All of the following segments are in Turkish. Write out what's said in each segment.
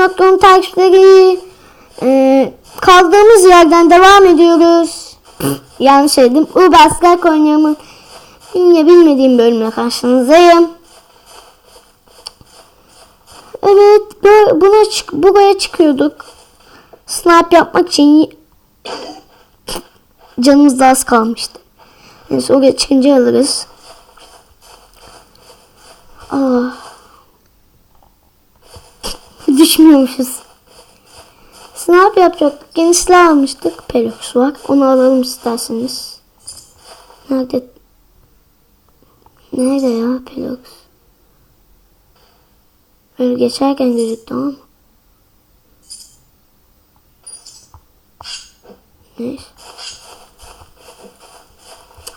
Nokta'nın takipçileri e, kaldığımız yerden devam ediyoruz. Yanlış söyledim. Urbaslar oynuyorum. Yine bilmediğim bölümle karşınızdayım. Evet, buna çık buraya çıkıyorduk. Snipe yapmak için canımız da az kalmıştı. Neyse oraya çıkınca alırız. Ah. Düşmüyormuşuz. Snipe yapacaktık. Yeni silah almıştık. Pelox var. Onu alalım isterseniz. Nerede? Nerede ya Pelox? Öyle geçerken gözüktü ama. Neyse.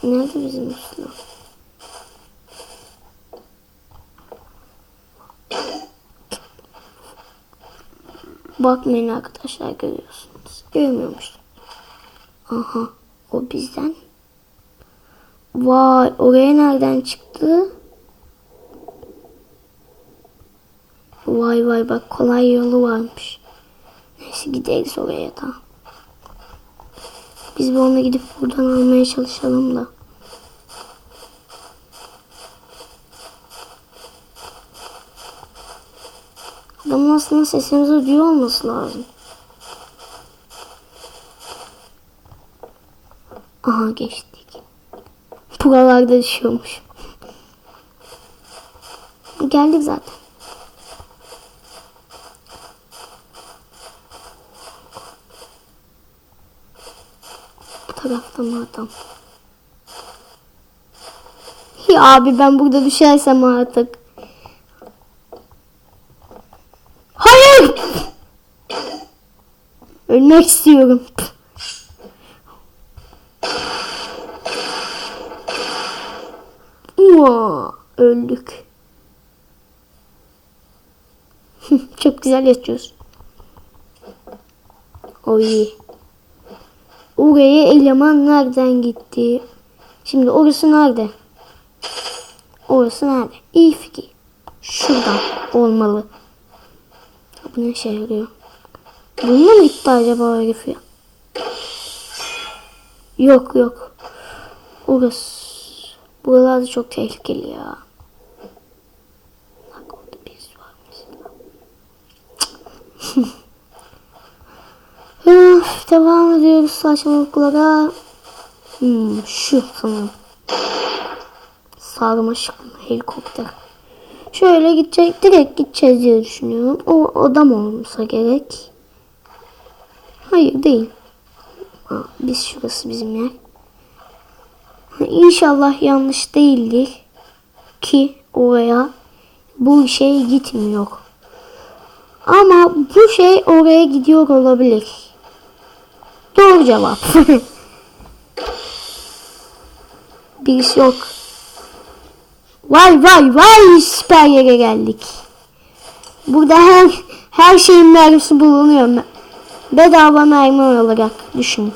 Nerede bizim silah? Bakmayın arkadaşlar görüyorsunuz. Görmüyormuş. Aha o bizden. Vay oraya nereden çıktı? Vay vay bak kolay yolu varmış. Neyse gideriz oraya da. Biz bir onu gidip buradan almaya çalışalım da. Adamın aslında sesimizi duyuyor olması lazım. Aha geçtik. Buralarda düşüyormuş. Geldik zaten. Bu tarafta mı adam? Ya abi ben burada düşersem artık. Hayır! Ölmek istiyorum. Mua, öldük. Çok güzel yatıyoruz. Oy. Oraya eleman nereden gitti? Şimdi orası nerede? Orası nerede? İyi fikir. Şuradan olmalı. Bu ne şey yarıyor? Bununla mı gitti acaba o herif ya? Yok yok. Orası. Buralar da çok tehlikeli ya. Bak orada birisi var mesela. Devam ediyoruz saçmalıklara. Hmm, şu sanırım. Sarmaşık helikopter. Şöyle gidecek, direkt gideceğiz diye düşünüyorum. O adam olmasa gerek. Hayır değil. Biz şurası bizim yer. İnşallah yanlış değildir ki oraya bu şey gitmiyor. Ama bu şey oraya gidiyor olabilir. Doğru cevap. Birisi yok. Vay vay vay süper yere geldik. Burada her her şeyin mermisi bulunuyor. Bedava mermi olarak düşün.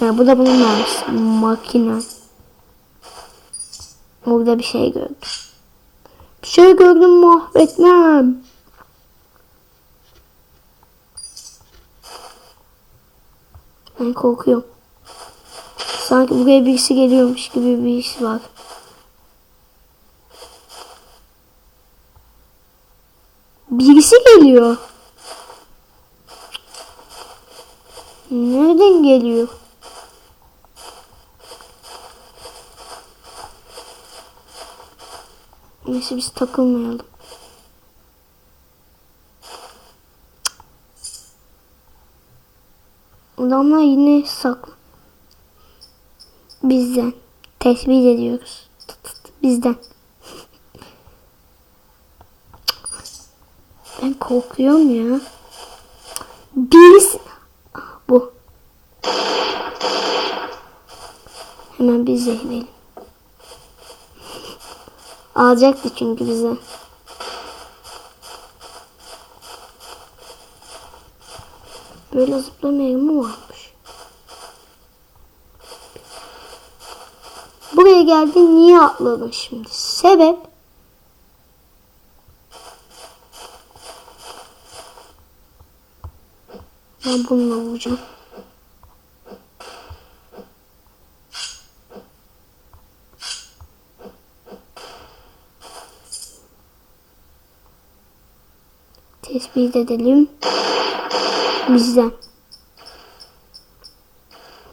Ya bu da bunun mermisi. Makine. Orada bir şey gördüm. Bir şey gördüm mahvetmem. Ben korkuyorum. Sanki buraya birisi geliyormuş gibi bir his var. Birisi geliyor. Nereden geliyor? Neyse biz takılmayalım. Adamlar yine saklı. Bizden. Tespit ediyoruz. Bizden. Ben korkuyorum ya. Birisi... Bu. Hemen biz zehrelim. Alacaktı çünkü bize. Böyle zıplama yeri mi varmış? Buraya geldin niye atladın şimdi? Sebep? Ben bununla vuracağım. Tespit edelim. Bizden.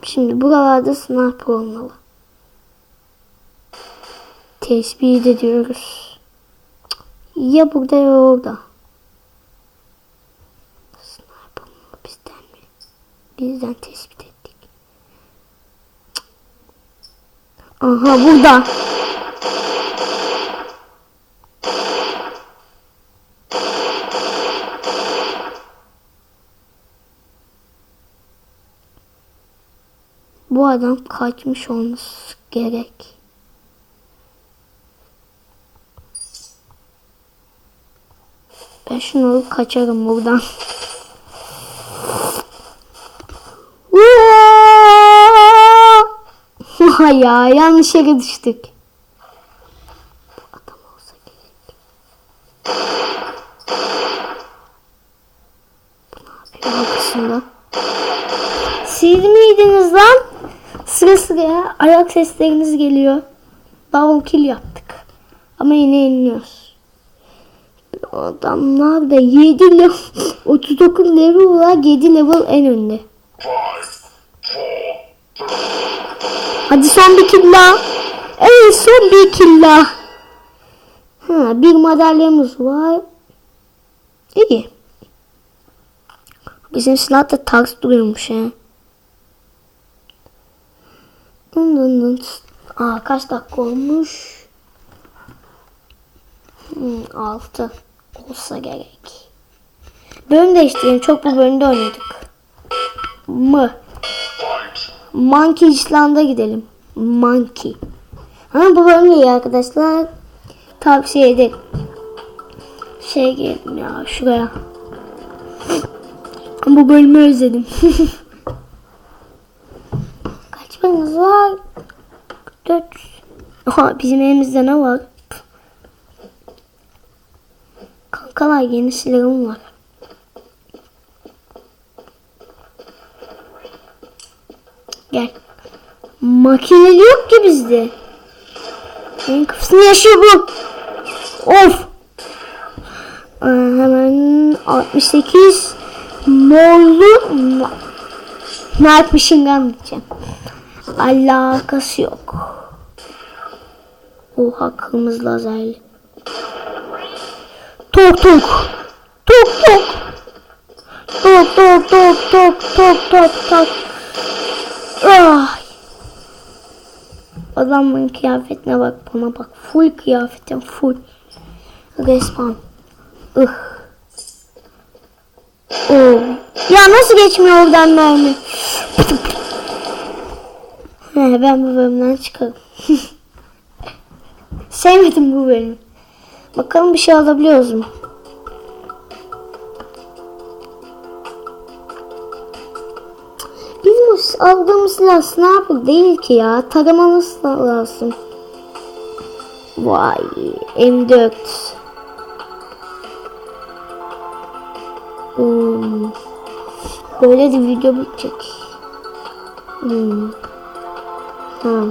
Şimdi buralarda sniper olmalı. Tespit ediyoruz. Ya burada ya orada. Sniper mı bizden mi? Bizden tespit ettik. Aha burada. Bu adam kaçmış olması gerek. Ben şunu kaçarım buradan. Vay ya yanlış yere düştük. Siz miydiniz lan? Sıra sıra ayak sesleriniz geliyor. Double kill yaptık. Ama yine yeniliyoruz. Adamlar da 7 level 39 level var 7 level en önde. Hadi son bir kill daha. Evet son bir kill. Ha, bir madalyamız var. İyi. Bizim silah da ters duruyormuş he. Dın dın dın. Aa kaç dakika olmuş? Hmm, 6 olsa gerek. Bölüm değiştirelim. Çok bu bölümde oynadık. Mı? Monkey Island'a gidelim. Monkey. Ha bu bölüm iyi arkadaşlar. Tavsiye ederim. Şey geldim ya şuraya. Bu bölümü özledim. Kaç paramız var? 4. Aha bizim elimizde ne var? Kankalar yeni silahım var. Makineli yok ki bizde. Benim kafasını yaşıyor bu. Of. Aa, hemen 68 morlu Night Machine Gun diyeceğim. Alakası yok. Oha kırmızı lazerli. Tok tok. Tok tok. Tok tok tok tok tok tok tok. Ah. Adamın kıyafetine bak bana bak. Full kıyafetim full. Respawn. Ih. Oo. Ya nasıl geçmiyor oradan mermi? He, ben bu bölümden çıkarım. Sevmedim bu bölümü. Bakalım bir şey alabiliyoruz mu? Aldığımız silah sniper değil ki ya. Taramamız lazım. Vay M4. Hmm. Böyle de video bitecek. Hmm. Ha.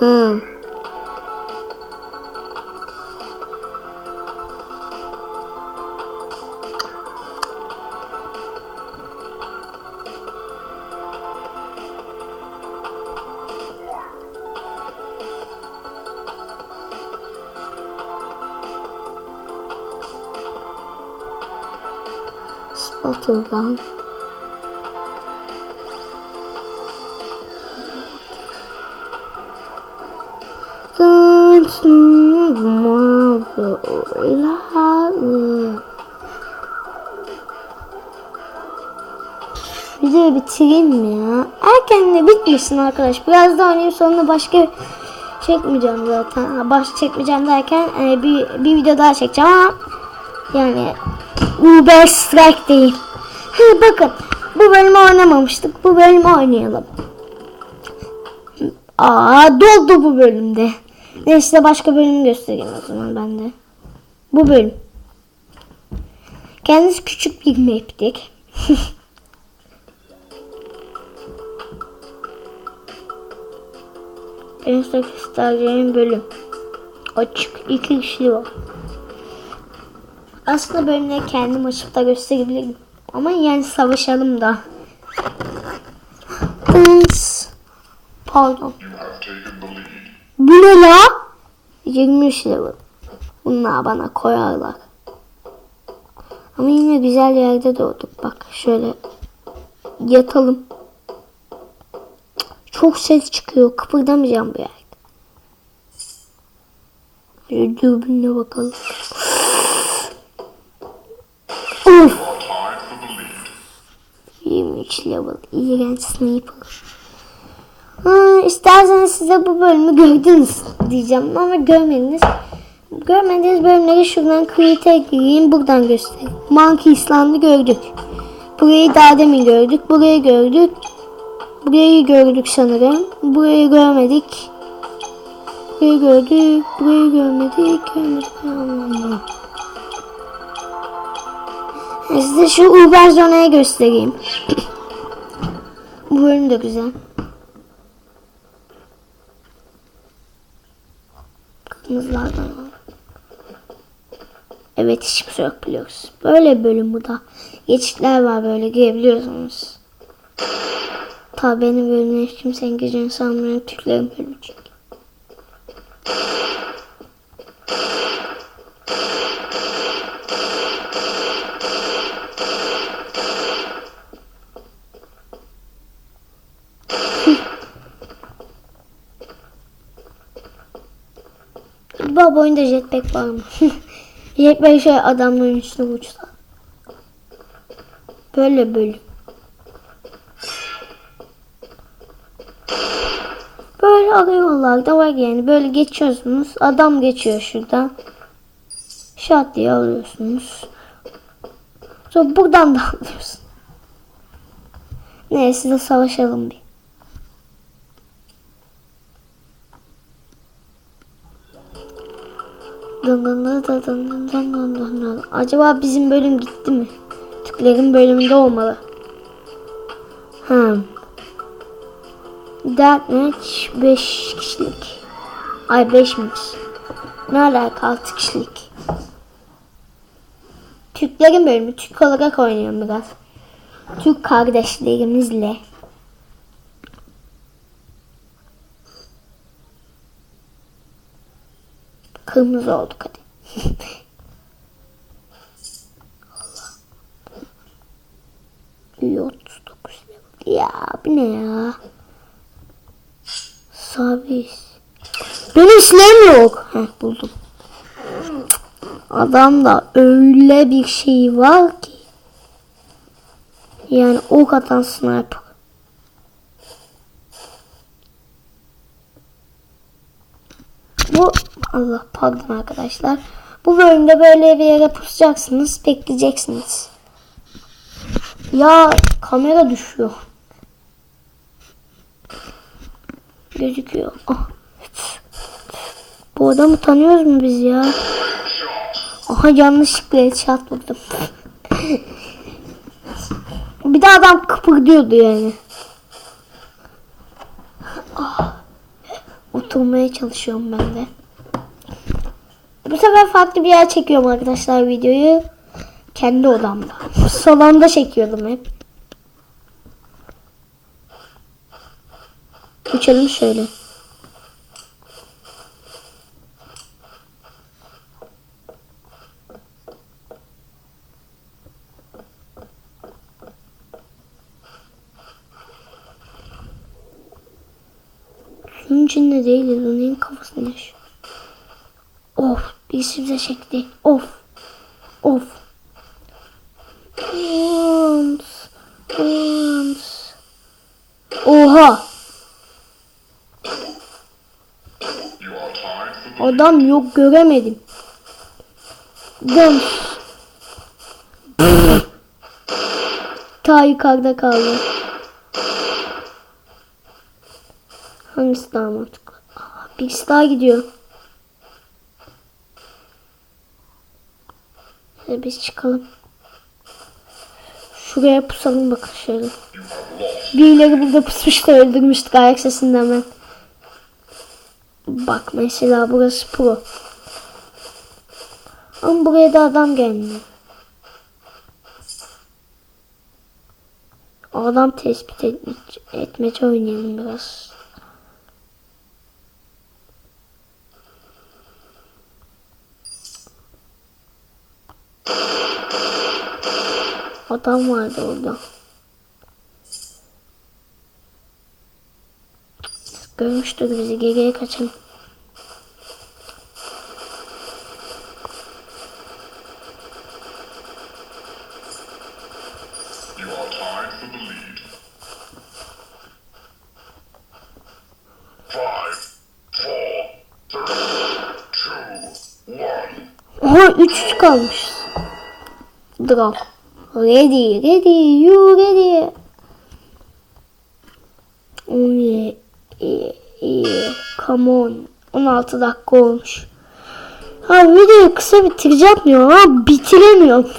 Ha. Battleground. Videoyu bitireyim mi ya? Erken de bitmesin arkadaş. Biraz daha oynayayım sonra başka çekmeyeceğim zaten. Baş çekmeyeceğim derken e, bir, bir video daha çekeceğim ama yani Uber Strike değil. Ha, bakın bu bölümü oynamamıştık. Bu bölümü oynayalım. Aa doldu bu bölümde. Neyse başka bölüm göstereyim o zaman ben de. Bu bölüm. Kendisi küçük bir map'tik. en son göstereceğim bölüm. Açık. iki kişi var. Aslında bölümleri kendim açıp da gösterebilirim. Ama yani savaşalım da. Pardon. Bu ne la? 23 level. Bunlar bana koyarlar. Ama yine güzel yerde doğduk. Bak şöyle yatalım. Çok ses çıkıyor. Kıpırdamayacağım bu yerde. Dürbünle bakalım. 23 level. İğrenç sniper. Ha, isterseniz size bu bölümü gördünüz diyeceğim ama görmediniz. Görmediğiniz bölümleri şuradan create'e gireyim buradan göstereyim. Monkey Island'ı gördük. Burayı daha demin gördük. Burayı gördük. Burayı gördük sanırım. Burayı görmedik. Burayı gördük. Burayı görmedik. Görmedik. Allah. Size şu Uber Zona'yı göstereyim. Bu bölüm de güzel. Kırmızılardan. Evet hiç kimse yok biliyoruz. Böyle bölüm bu da. Geçitler var böyle girebiliyorsunuz. Tabi benim bölümüne hiç kimsenin gireceğini sanmıyorum. Türklerin bölümü çünkü. Baba oyunda jetpack var mı? jetpack şey adamların üstüne uçsa. Böyle bölüm. Böyle ara yollarda var yani. Böyle geçiyorsunuz. Adam geçiyor şuradan. Şat diye alıyorsunuz. Sonra buradan da alıyorsun. Neyse size savaşalım bir. Acaba bizim bölüm gitti mi? Türklerin bölümünde olmalı. Hmm. Deathmatch 5 kişilik. Ay 5'miş. Ne alaka 6 kişilik. Türklerin bölümü. Türk olarak oynuyorum biraz. Türk kardeşlerimizle. Kırmızı olduk hadi. Allah. 39 level. Ya bu ne ya? Sabis. Benim silahım yok. Heh buldum. Adamda öyle bir şey var ki. Yani ok atan sniper. Bu Allah pardon arkadaşlar. Bu bölümde böyle bir yere pusacaksınız, bekleyeceksiniz. Ya kamera düşüyor. Gözüküyor. Ah. Bu adamı tanıyoruz mu biz ya? Aha yanlışlıkla headshot vurdum. bir de adam kıpırdıyordu yani. Ah. Oturmaya çalışıyorum ben de. Bu sefer farklı bir yer çekiyorum arkadaşlar videoyu. Kendi odamda. Salonda çekiyordum hep. Uçalım şöyle. Suyun içinde değiliz. Onun neyin kafasında yaşıyor. Of. Birisi bize çekti. Of. Of. Once. Once. Oha. Adam yok göremedim. Dön. Ta yukarıda kaldı. Hangisi daha mantıklı? Birisi daha gidiyor. Hadi biz çıkalım. Şuraya pusalım bak şöyle. Birileri burada pusmuş da öldürmüştük ayak sesinden ben. Bak mesela burası pro. Ama buraya da adam gelmiyor. Adam tespit etmece oynayalım biraz. Adam vardı orada. Görmüştür bizi geriye kaçalım. Aha 3 kalmış. Draw. Ready, ready, you ready. Oh yeah, yeah, yeah. Come on. 16 dakika olmuş. Ha videoyu kısa bitireceğim diyor ama bitiremiyorum.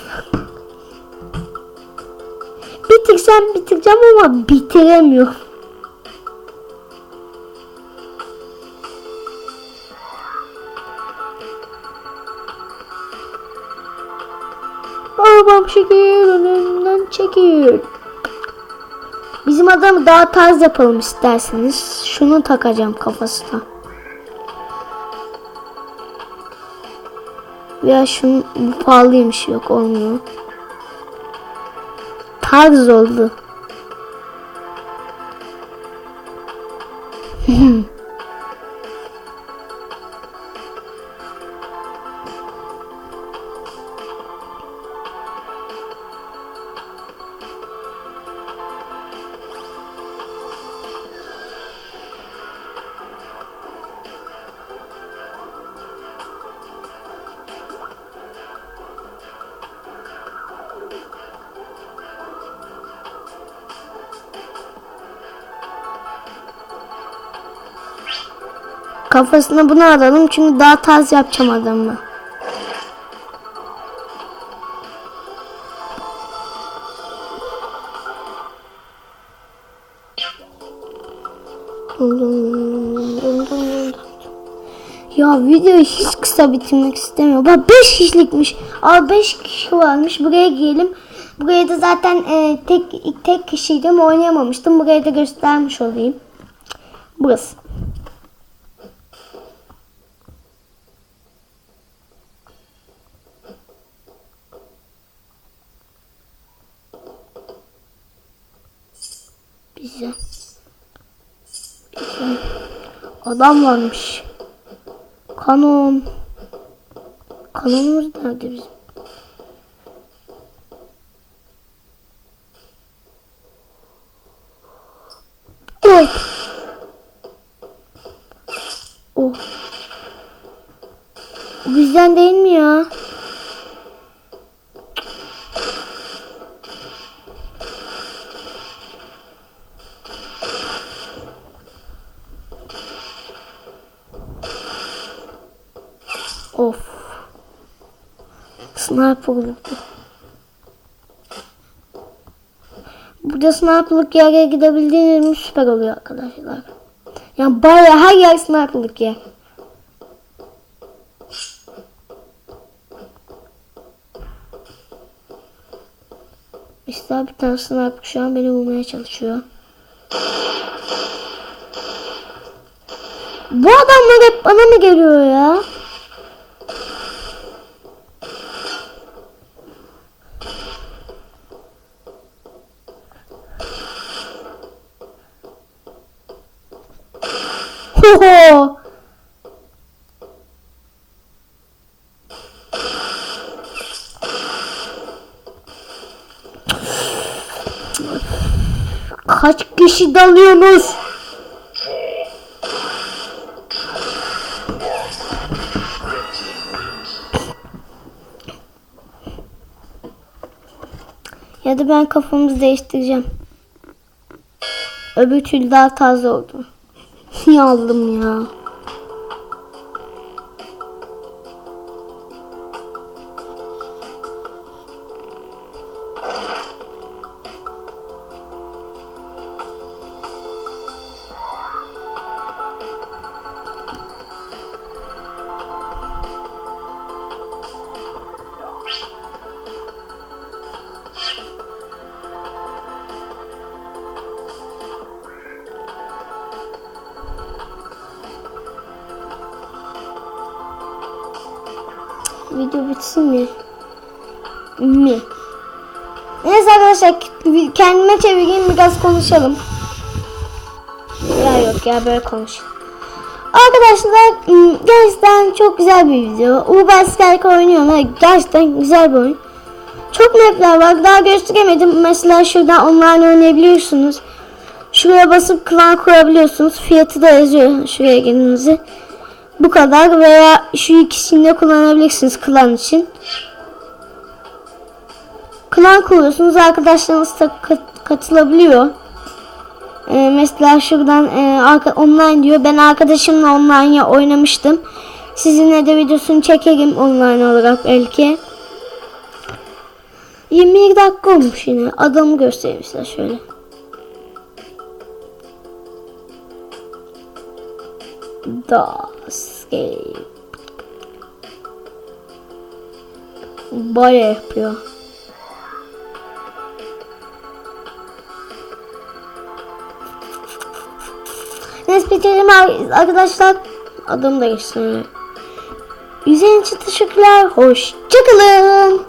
Bitirsem bitireceğim ama bitiremiyorum. Arabam çekil çekil. Bizim adamı daha tarz yapalım isterseniz. Şunu takacağım kafasına. Ya şunun bu pahalıymış yok olmuyor. Tarz oldu. Kafasına bunu alalım çünkü daha tarz yapacağım adamı. Ya video hiç kısa bitirmek istemiyor. Bak 5 kişilikmiş. Aa 5 kişi varmış. Buraya girelim. Buraya da zaten e, tek tek kişiydim oynayamamıştım. Buraya da göstermiş olayım. Burası. Güzel. Güzel. Adam varmış. Kanon. Kanonumuz nerede bizim? Oy. Oh. Bizden değil mi ya? Of. Vurdu. Burada sniperlık yere gidebildiğiniz süper oluyor arkadaşlar. Yani bayağı her yer sniperlık yer. İşte bir tane sniper şu an beni vurmaya çalışıyor. Bu adamlar hep bana mı geliyor ya? Kaç kişi dalıyorsunuz? Ya da ben kafamızı değiştireceğim. Öbür türlü daha taze oldu. Niye aldım ya? Video bitsin mi? Mi? Neyse arkadaşlar kendime çevireyim biraz konuşalım. Ya yok ya böyle konuş. Arkadaşlar gerçekten çok güzel bir video. Uber Skype oynuyorlar. Gerçekten güzel bir oyun. Çok mapler var. Daha gösteremedim. Mesela şuradan online oynayabiliyorsunuz. Şuraya basıp klan kurabiliyorsunuz. Fiyatı da yazıyor şuraya girdiğinizde. Bu kadar veya şu ikisini de kullanabilirsiniz klan için. Klan kuruyorsunuz. Arkadaşlarınız da kat- katılabiliyor. Ee, mesela şuradan e, online diyor. Ben arkadaşımla online ya oynamıştım. Sizinle de videosunu çekerim online olarak belki. 22 dakika olmuş yine. Adamı göstereyim size şöyle. Dascape. Baya yapıyor. Neyse bitirelim ar- arkadaşlar. Adım da geçsin için teşekkürler. Hoşçakalın.